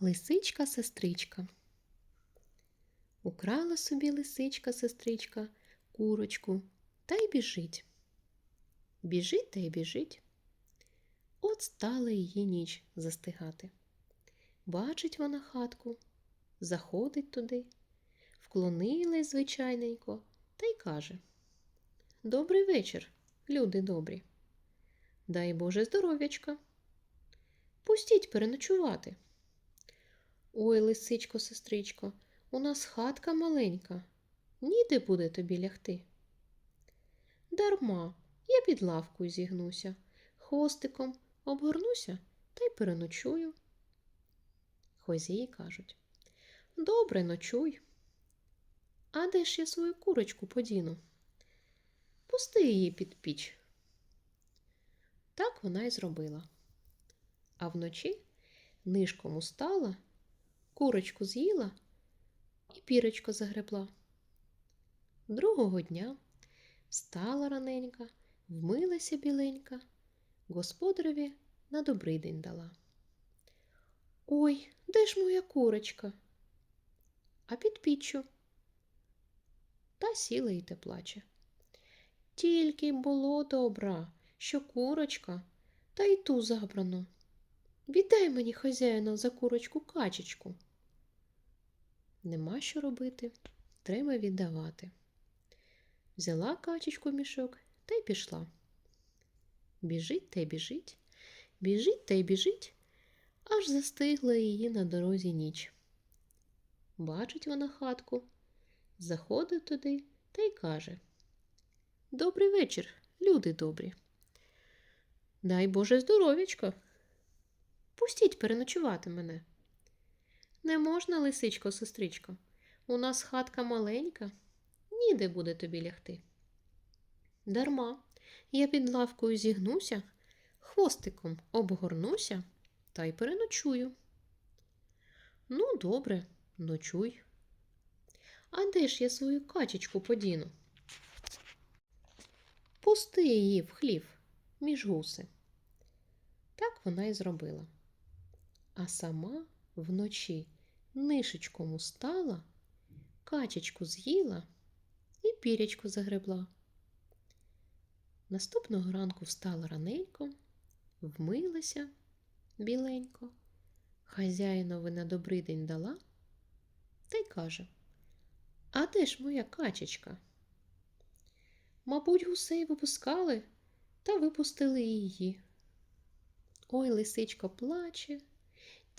Лисичка сестричка. Украла собі лисичка сестричка курочку та й біжить. Біжить та й біжить. От стала її ніч застигати. Бачить вона хатку, заходить туди, вклонилась звичайненько та й каже Добрий вечір, люди добрі. Дай Боже здоров'ячка. Пустіть переночувати. Ой, лисичко, сестричко, у нас хатка маленька. Ніде буде тобі лягти. Дарма, я під лавкою зігнуся, хвостиком обгорнуся та й переночую. Хозії кажуть Добре, ночуй. А де ж я свою курочку подіну? Пусти її під піч. Так вона й зробила. А вночі нишком устала, курочку з'їла і пірочко загребла. Другого дня встала раненька, вмилася біленька, господареві на добрий день дала. Ой, де ж моя курочка? А під піччю. Та сіла й те плаче. Тільки було добра, що курочка, та й ту забрано. Віддай мені, хазяїна, за курочку качечку. Нема що робити, треба віддавати. Взяла качечку мішок та й пішла. Біжить та й біжить, біжить та й біжить, аж застигла її на дорозі ніч. Бачить вона хатку, заходить туди та й каже Добрий вечір, люди добрі. Дай Боже здоров'ячко. Пустіть переночувати мене. Не можна, лисичко, сестричко. У нас хатка маленька, ніде буде тобі лягти. Дарма, я під лавкою зігнуся, хвостиком обгорнуся та й переночую. Ну, добре, ночуй. А де ж я свою качечку подіну? Пусти її в хлів між гуси. Так вона й зробила. А сама вночі нишечком устала, качечку з'їла і пірячку загребла. Наступного ранку встала раненько, вмилася біленько, хазяїнові на добрий день дала та й каже А де ж моя качечка? Мабуть, гусей випускали та випустили її. Ой, лисичка плаче,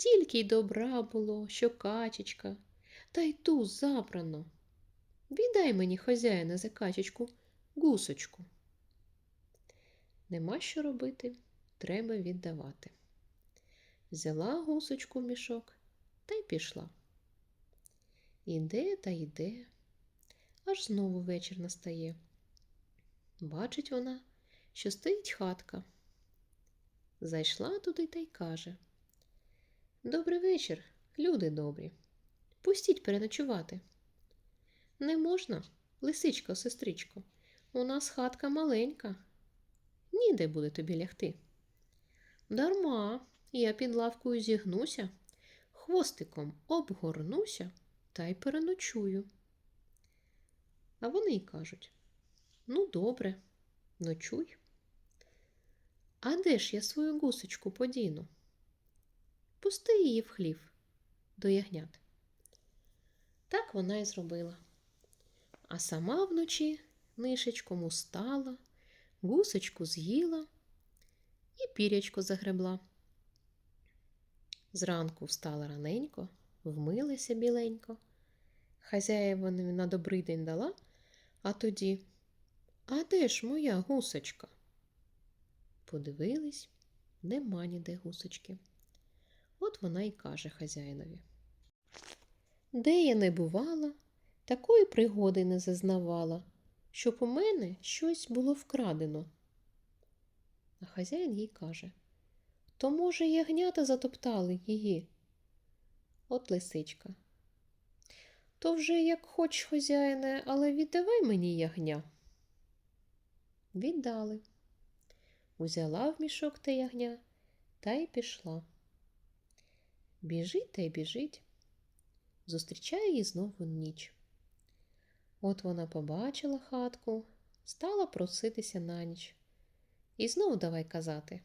тільки й добра було, що качечка, та й ту забрано. Віддай мені, хазяїна, за качечку, гусочку. Нема що робити, треба віддавати. Взяла гусочку в мішок та й пішла. Іде та йде, аж знову вечір настає. Бачить вона, що стоїть хатка. Зайшла туди та й каже Добрий вечір, люди добрі. Пустіть переночувати. Не можна, лисичко, сестричко, у нас хатка маленька. Ніде буде тобі лягти. Дарма, я під лавкою зігнуся, хвостиком обгорнуся та й переночую. А вони й кажуть Ну, добре, ночуй. А де ж я свою гусочку подіну? Пусти її в хлів до ягнят. Так вона й зробила. А сама вночі нишечком устала, гусочку з'їла і пірячко загребла. Зранку встала раненько, вмилася біленько. Хазяєва на добрий день дала, а тоді а де ж моя гусочка? Подивились, нема ніде гусочки. От вона й каже хазяїнові. Де я не бувала, такої пригоди не зазнавала, щоб у мене щось було вкрадено. А хазяїн їй каже То, може, ягнята затоптали її? От лисичка. То вже як хоч, хазяїне, але віддавай мені ягня. Віддали. Узяла в мішок те ягня та й пішла. Біжить та й біжить. Зустрічає її знову ніч. От вона побачила хатку, стала проситися на ніч. І знов давай казати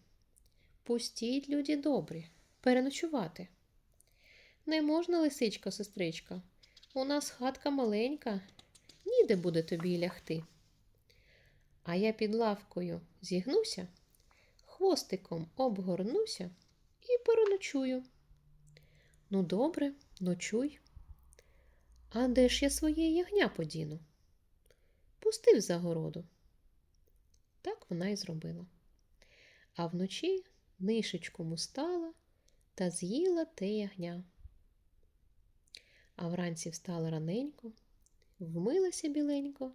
Пустіть, люди добрі, переночувати. Не можна, лисичка, сестричка. У нас хатка маленька, ніде буде тобі лягти. А я під лавкою зігнуся, хвостиком обгорнуся і переночую. Ну, добре, ночуй. А де ж я своє ягня подіну? Пустив за городу. Так вона й зробила. А вночі нишечком устала та з'їла те ягня. А вранці встала раненько, вмилася біленько,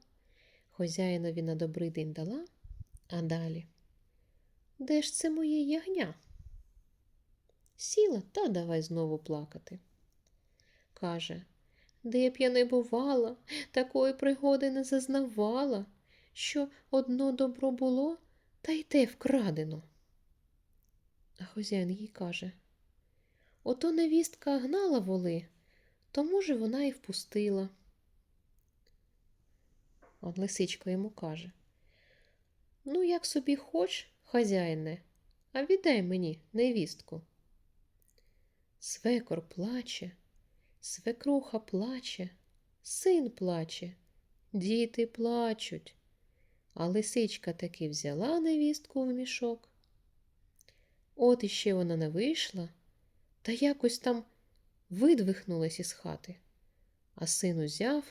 хозяїнові на добрий день дала, а далі. Де ж це моє ягня? Сіла та давай знову плакати. Каже, де б я не бувала, такої пригоди не зазнавала, що одно добро було, та й те вкрадено. А хозяїн їй каже Ото невістка гнала воли, то, може, вона і впустила. А лисичка йому каже Ну, як собі хоч, хазяїне, а віддай мені невістку. Свекор плаче, свекруха плаче, син плаче, діти плачуть. А лисичка таки взяла невістку в мішок. От іще вона не вийшла, та якось там видвихнулась із хати, а син узяв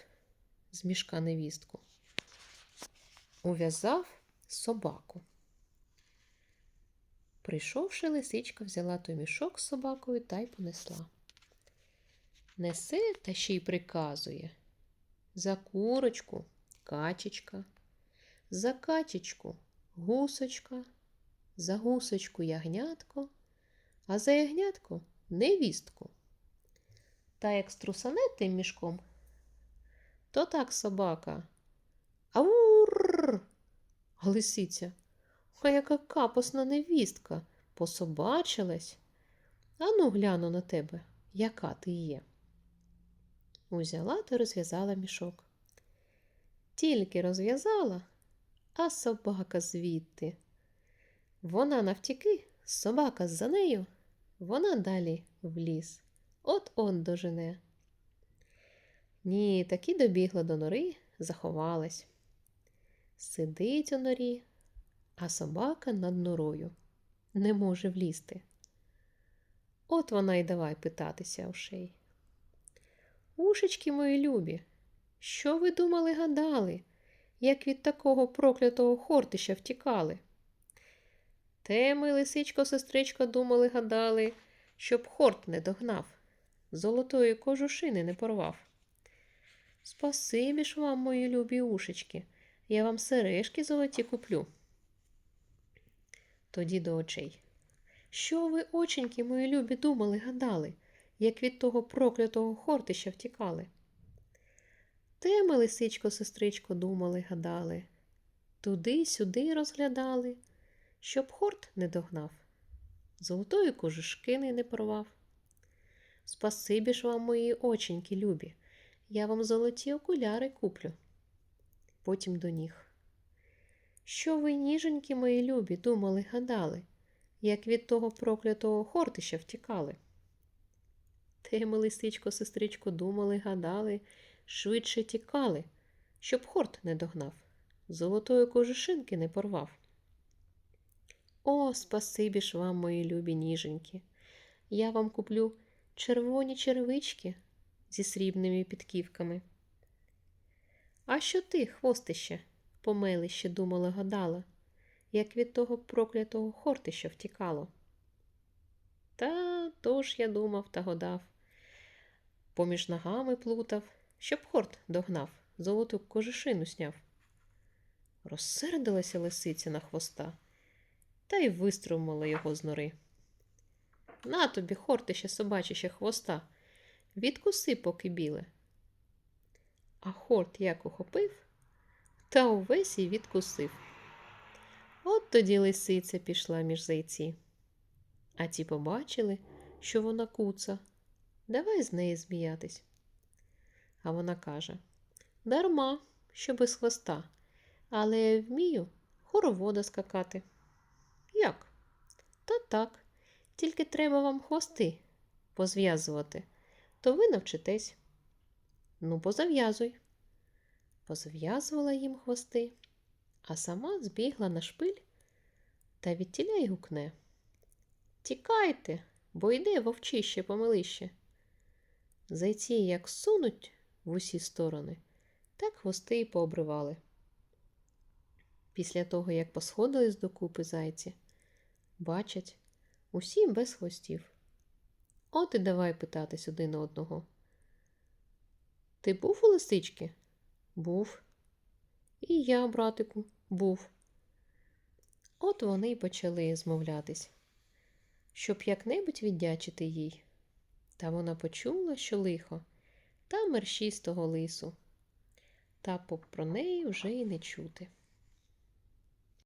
з мішка невістку, ув'язав собаку. Прийшовши, лисичка взяла той мішок з собакою та й понесла. Несе та ще й приказує за курочку качечка, за качечку гусочка, за гусочку ягнятко, а за ягнятко невістку. Та як струсане тим мішком, то так собака. Аур! А лисиця. А яка капосна невістка, пособачилась. Ану, гляну на тебе, яка ти є. Узяла та розв'язала мішок. Тільки розв'язала, а собака звідти. Вона навтіки, собака за нею, вона далі в ліс. От он дожене. Ні, таки добігла до нори, заховалась. Сидить у норі, а собака над норою не може влізти. От вона й давай питатися ушей. Ушечки мої любі, що ви думали, гадали, як від такого проклятого хортища втікали? Те ми, лисичко, сестричко, думали, гадали, щоб хорт не догнав, золотої кожушини не порвав. Спасибі ж вам, мої любі ушечки, я вам сережки золоті куплю. Тоді до очей. Що ви, оченьки, мої любі, думали, гадали, як від того проклятого хортища втікали? Те ми, лисичко, сестричко, думали, гадали, туди сюди розглядали, щоб хорт не догнав, золотої кожушкини не порвав. Спасибі ж вам, мої оченьки, любі, я вам золоті окуляри куплю. Потім до ніг. Що ви, ніженьки мої любі, думали, гадали, як від того проклятого хортища втікали? Те ми, лисичко, сестричко, думали, гадали, швидше тікали, щоб хорт не догнав, золотої кожушинки не порвав. О, спасибі ж вам, мої любі ніженьки, я вам куплю червоні червички зі срібними підківками. А що ти, хвостище? Помелище думала гадала, як від того проклятого хортища втікало. Та тож я думав та гадав, поміж ногами плутав, щоб хорт догнав, золоту кожушину сняв. Розсердилася лисиця на хвоста та й виструмила його з нори. На тобі, хортище собачище хвоста, відкуси, поки біле. А хорт як ухопив, та увесь і відкусив. От тоді лисиця пішла між зайці. А ті побачили, що вона куца. Давай з неї зміятись. А вона каже Дарма, що без хвоста, але я вмію хоровода скакати. Як? Та так, тільки треба вам хвости позв'язувати, то ви навчитесь. Ну, позав'язуй. Позв'язувала їм хвости, а сама збігла на шпиль та відтіля й гукне. Тікайте, бо йде вовчище помилище. Зайці як сунуть в усі сторони, так хвости й пообривали. Після того, як посходились докупи зайці, бачать, усі без хвостів. От і давай питатись один одного. Ти був у лисички? Був. І я, братику, був. От вони й почали змовлятись, щоб як-небудь віддячити їй. Та вона почула, що лихо, та мерщістого лису, та про неї вже й не чути.